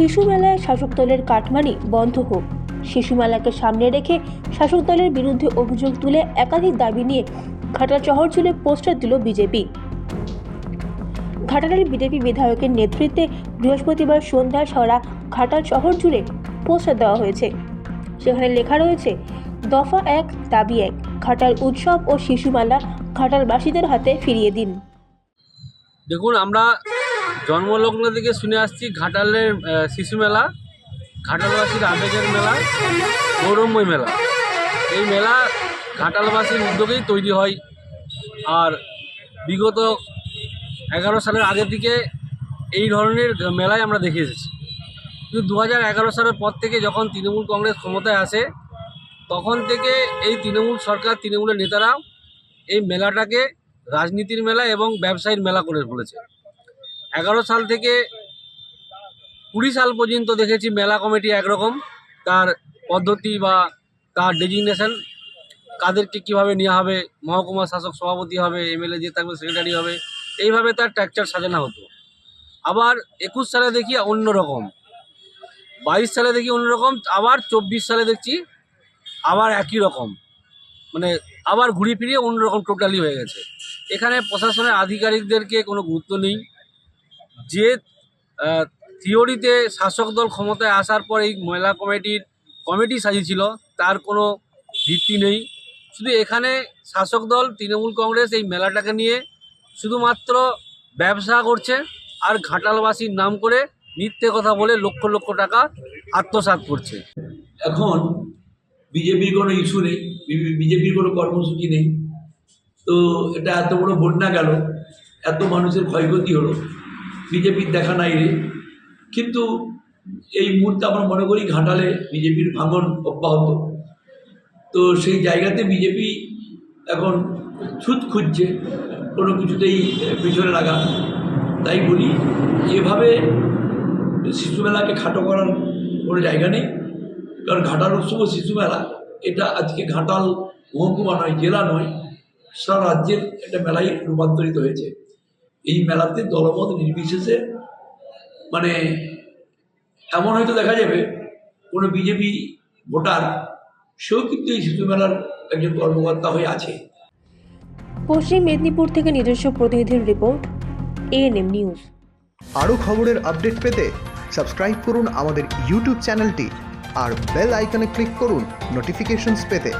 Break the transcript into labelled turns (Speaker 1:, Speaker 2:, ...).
Speaker 1: শিশু মেলায় শাসক দলের কাটমানি বন্ধ হোক। শিশু মেলাকে সামনে রেখে শাসক দলের বিরুদ্ধে অভিযোগ তুলে একাধিক দাবি নিয়ে ঘাটাল শহর জুড়ে পোস্টার দিল বিজেপি। ঘাটালের বিজেপি বিধায়কের নেতৃত্বে বৃহস্পতিবার সন্ধ্যা ছড়া ঘাটাল শহর জুড়ে পোস্টার দেওয়া হয়েছে। সেখানে লেখা রয়েছে, দফা এক, দাবি এক। ঘাটাল উৎসব ও শিশুমালা ঘাটালবাসীদের হাতে ফিরিয়ে দিন।
Speaker 2: দেখুন, আমরা জন্মলগ্ন থেকে শুনে আসছি ঘাটালের শিশু মেলা, ঘাটালবাসীর আবেগের মেলা, গৌরবময় মেলা। এই মেলা ঘাটালবাসীর উদ্যোগেই তৈরি হয়। আর বিগত এগারো সালের আগে থেকে এই ধরনের মেলায় আমরা দেখে এসেছি। কিন্তু দু হাজার এগারো সালের পর থেকে যখন তৃণমূল কংগ্রেস ক্ষমতায় আসে, তখন থেকে এই তৃণমূল সরকার, তৃণমূলের নেতারা এই মেলাটাকে রাজনীতির মেলা এবং ব্যবসায়ীর মেলা করে ফেলেছে এগারো সাল থেকে কুড়ি সাল পর্যন্ত দেখেছি মেলা কমিটি একরকম, তার পদ্ধতি বা তার ডেজিগনেশন কাদেরকে কীভাবে নেওয়া হবে মহকুমা শাসক সভাপতি হবে এমএলএ যে থাকবে সেক্রেটারি হবে, এইভাবে তার ট্র্যাকচার সাজানো হতো। আবার একুশ সালে দেখি অন্য রকম, বাইশ সালে দেখি অন্যরকম আবার চব্বিশ সালে দেখছি আবার একই রকম মানে আবার ঘুরিয়ে ফিরিয়ে অন্যরকম টোটালি হয়ে গেছে। এখানে প্রশাসনের আধিকারিকদেরকে কোনো গুরুত্ব নেই। যে থিওরিতে শাসক দল ক্ষমতায় আসার পর এই মহিলা কমিটির কমিটি সাজিয়েছিল, তার কোনো ভিত্তি নেই। শুধু এখানে শাসক দল, তৃণমূল কংগ্রেস এই মেলাটাকে নিয়ে শুধুমাত্র ব্যবসা করছে আর ঘাটালবাসীর নাম করে মিথ্যে কথা বলে লক্ষ লক্ষ টাকা আত্মসাৎ করছে।
Speaker 3: এখন বিজেপির কোনো ইস্যু নেই বিজেপির কোনো কর্মসূচি নেই। তো এটা এত বড় বন্যা গেল, এত মানুষের ক্ষয়ক্ষতি হলো। বিজেপির দেখা নাই রে। কিন্তু এই মুহূর্তে আমরা মনে করি ঘাটালে বিজেপির ভাঙন অব্যাহত। তো সেই জায়গাতে বিজেপি এখন ছুত খুঁজছে, কোনো কিছুতেই পিছনে লাগা। তাই বলি, এভাবে শিশুমেলাকে খাটো করার কোনো জায়গা নেই। কারণ ঘাটাল উৎসব শিশুমেলা এটা আজকে ঘাটাল মহকুমা নয়, জেলা নয়, সারা রাজ্যের একটা মেলায় রূপান্তরিত হয়েছে। এই মেলাতে দলমত নির্বিশেষে মানে এমন হয়তো দেখা যাবে কোনো বিজেপি ভোটার সেও কিন্তু এই শিশু মেলার একজন কর্মকর্তা হয়ে আছে।
Speaker 1: পশ্চিম মেদিনীপুর থেকে নিজস্ব প্রতিনিধির রিপোর্ট এএনএম নিউজ
Speaker 4: আরও খবরের আপডেট পেতে সাবস্ক্রাইব করুন আমাদের ইউটিউব চ্যানেলটি আর বেল আইকনে ক্লিক করুন নোটিফিকেশনস পেতে।